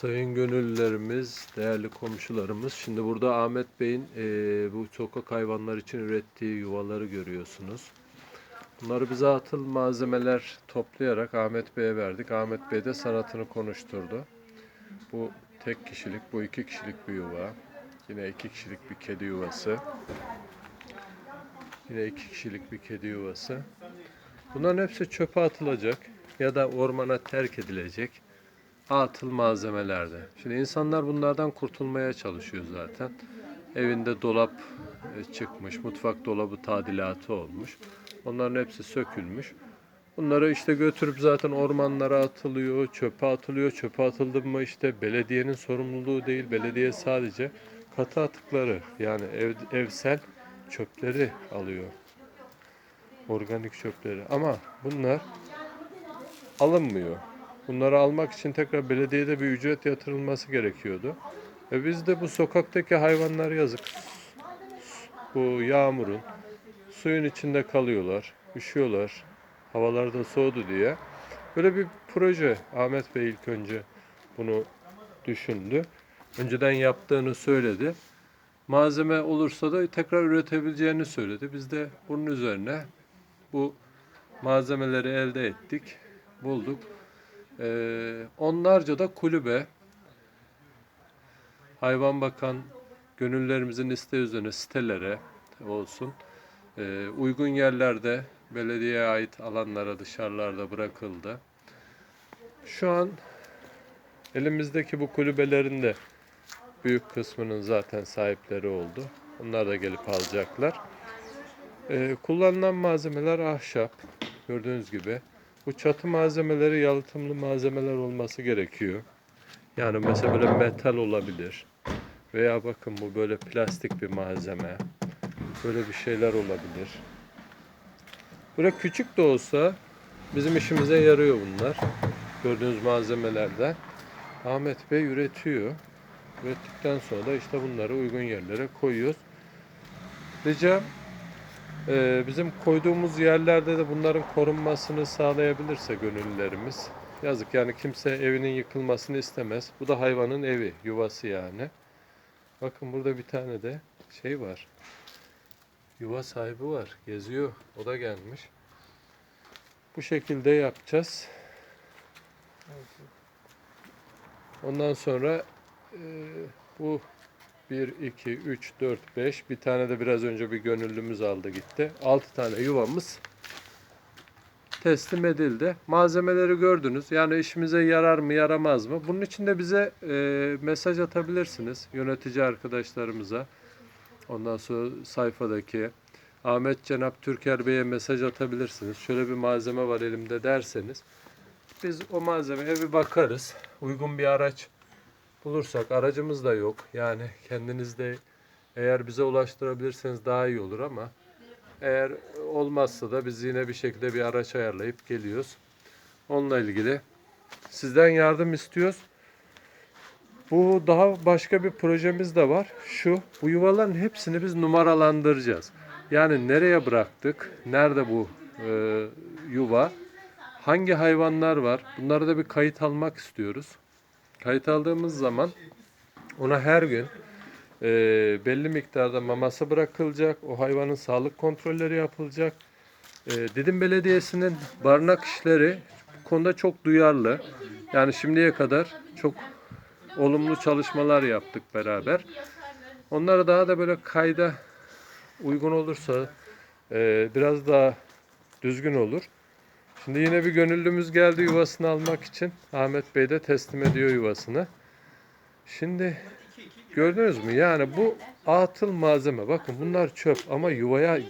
Sayın gönüllülerimiz, değerli komşularımız. Şimdi burada Ahmet Bey'in eee, bu sokak hayvanlar için ürettiği yuvaları görüyorsunuz. Bunları bize atıl malzemeler toplayarak Ahmet Bey'e verdik. Ahmet Bey de sanatını konuşturdu. Bu tek kişilik, bu iki kişilik bir yuva. Yine iki kişilik bir kedi yuvası. Yine iki kişilik bir kedi yuvası. Bunların hepsi çöpe atılacak ya da ormana terk edilecek atıl malzemelerde. Şimdi insanlar bunlardan kurtulmaya çalışıyor zaten. Evinde dolap e, çıkmış, mutfak dolabı tadilatı olmuş. Onların hepsi sökülmüş. Bunları işte götürüp zaten ormanlara atılıyor, çöpe atılıyor. Çöpe atıldı mı işte belediyenin sorumluluğu değil. Belediye sadece katı atıkları yani ev, evsel çöpleri alıyor. Organik çöpleri. Ama bunlar alınmıyor. Bunları almak için tekrar belediyede bir ücret yatırılması gerekiyordu. Ve biz de bu sokaktaki hayvanlar yazık. Bu yağmurun suyun içinde kalıyorlar, üşüyorlar. Havalar da soğudu diye. Böyle bir proje Ahmet Bey ilk önce bunu düşündü. Önceden yaptığını söyledi. Malzeme olursa da tekrar üretebileceğini söyledi. Biz de bunun üzerine bu malzemeleri elde ettik, bulduk. Ee, onlarca da kulübe, hayvan bakan gönüllerimizin isteği üzerine sitelere olsun, ee, uygun yerlerde belediyeye ait alanlara dışarılarda bırakıldı. Şu an elimizdeki bu kulübelerin de büyük kısmının zaten sahipleri oldu. Onlar da gelip alacaklar. Ee, kullanılan malzemeler ahşap. Gördüğünüz gibi. Bu çatı malzemeleri yalıtımlı malzemeler olması gerekiyor. Yani mesela böyle metal olabilir. Veya bakın bu böyle plastik bir malzeme. Böyle bir şeyler olabilir. Böyle küçük de olsa bizim işimize yarıyor bunlar. Gördüğünüz malzemelerden. Ahmet Bey üretiyor. Ürettikten sonra da işte bunları uygun yerlere koyuyoruz. Ricam ee, bizim koyduğumuz yerlerde de bunların korunmasını sağlayabilirse gönüllülerimiz. Yazık yani kimse evinin yıkılmasını istemez. Bu da hayvanın evi, yuvası yani. Bakın burada bir tane de şey var. Yuva sahibi var. Geziyor. O da gelmiş. Bu şekilde yapacağız. Ondan sonra e, bu 1, 2, 3, 4, 5. Bir tane de biraz önce bir gönüllümüz aldı gitti. 6 tane yuvamız teslim edildi. Malzemeleri gördünüz. Yani işimize yarar mı yaramaz mı? Bunun için de bize e, mesaj atabilirsiniz. Yönetici arkadaşlarımıza. Ondan sonra sayfadaki Ahmet Cenap Türker Bey'e mesaj atabilirsiniz. Şöyle bir malzeme var elimde derseniz. Biz o malzemeye bir bakarız. Uygun bir araç bulursak aracımız da yok. Yani kendiniz de eğer bize ulaştırabilirseniz daha iyi olur ama eğer olmazsa da biz yine bir şekilde bir araç ayarlayıp geliyoruz. Onunla ilgili sizden yardım istiyoruz. Bu daha başka bir projemiz de var. Şu, bu yuvaların hepsini biz numaralandıracağız. Yani nereye bıraktık, nerede bu e, yuva, hangi hayvanlar var, bunları da bir kayıt almak istiyoruz. Kayıt aldığımız zaman ona her gün e, belli miktarda maması bırakılacak. O hayvanın sağlık kontrolleri yapılacak. E, Didim Belediyesi'nin barınak işleri bu konuda çok duyarlı. Yani şimdiye kadar çok olumlu çalışmalar yaptık beraber. Onları daha da böyle kayda uygun olursa e, biraz daha düzgün olur. Şimdi yine bir gönüllümüz geldi yuvasını almak için. Ahmet Bey de teslim ediyor yuvasını. Şimdi gördünüz mü? Yani bu atıl malzeme. Bakın bunlar çöp ama yuvaya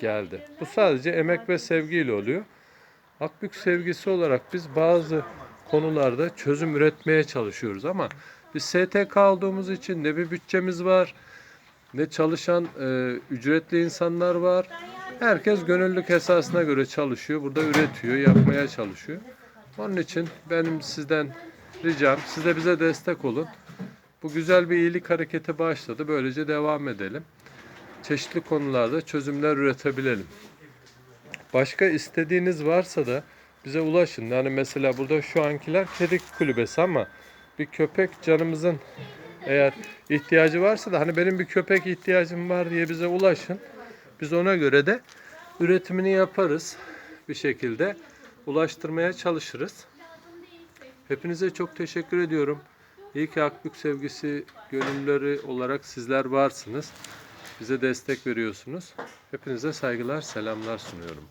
geldi. Bu sadece emek ve sevgiyle oluyor. Akbük sevgisi olarak biz bazı konularda çözüm üretmeye çalışıyoruz ama biz STK olduğumuz için ne bir bütçemiz var, ne çalışan e, ücretli insanlar var. Herkes gönüllülük esasına göre çalışıyor. Burada üretiyor, yapmaya çalışıyor. Onun için benim sizden ricam, siz de bize destek olun. Bu güzel bir iyilik hareketi başladı. Böylece devam edelim. Çeşitli konularda çözümler üretebilelim. Başka istediğiniz varsa da bize ulaşın. Yani mesela burada şu ankiler kedi kulübesi ama bir köpek canımızın eğer ihtiyacı varsa da hani benim bir köpek ihtiyacım var diye bize ulaşın. Biz ona göre de üretimini yaparız bir şekilde ulaştırmaya çalışırız. Hepinize çok teşekkür ediyorum. İyi ki Akbük sevgisi gönüllüleri olarak sizler varsınız. Bize destek veriyorsunuz. Hepinize saygılar, selamlar sunuyorum.